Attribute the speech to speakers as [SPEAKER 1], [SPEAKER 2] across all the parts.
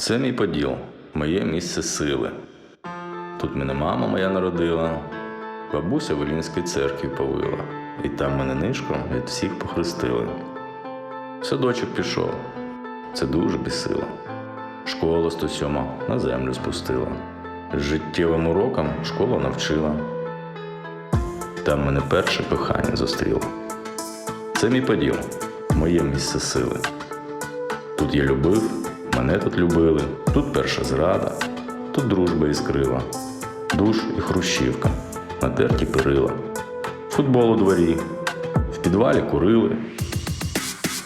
[SPEAKER 1] Це мій поділ, моє місце сили. Тут мене мама моя народила, бабуся в Олінській церкві повила, і там мене нишком від всіх похрестили. Садочок пішов, це дуже бісило. Школа 107 на землю спустила. Життєвим урокам школа навчила. Там мене перше кохання зустріло. Це мій поділ, моє місце сили. Тут я любив, мене тут любили, тут перша зрада, тут дружба іскрила, душ і хрущівка, натерті перила, футбол у дворі, в підвалі курили.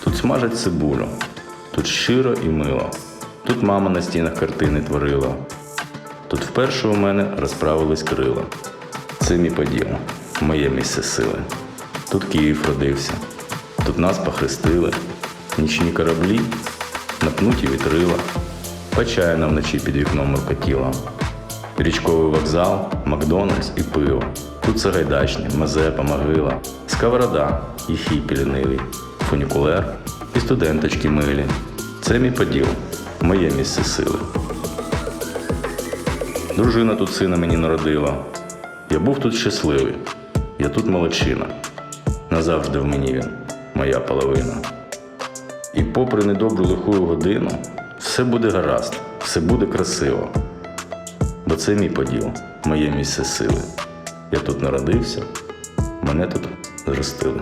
[SPEAKER 1] Тут смажать цибулю, тут щиро і мило, тут мама на стінах картини творила, тут вперше у мене розправились крила. Це мій поділ, моє місце сили. Тут Київ родився, тут нас похрестили, нічні кораблі, напнуті вітрила, почаяна вночі під вікном муркотіла. Річковий вокзал, Макдональдс і пиво. Тут Сагайдачний, Мазепа, могила, Сковорода і хіпі лінивий, фунікулер і студенточки милі. Це мій поділ, моє місце сили. Дружина тут сина мені народила. Я був тут щасливий, я тут молодчина. Назавжди в мені він, моя половина. І попри недобру лиху годину, все буде гаразд, все буде красиво. Бо це мій поділ, моє місце сили. Я тут народився, мене тут зростили.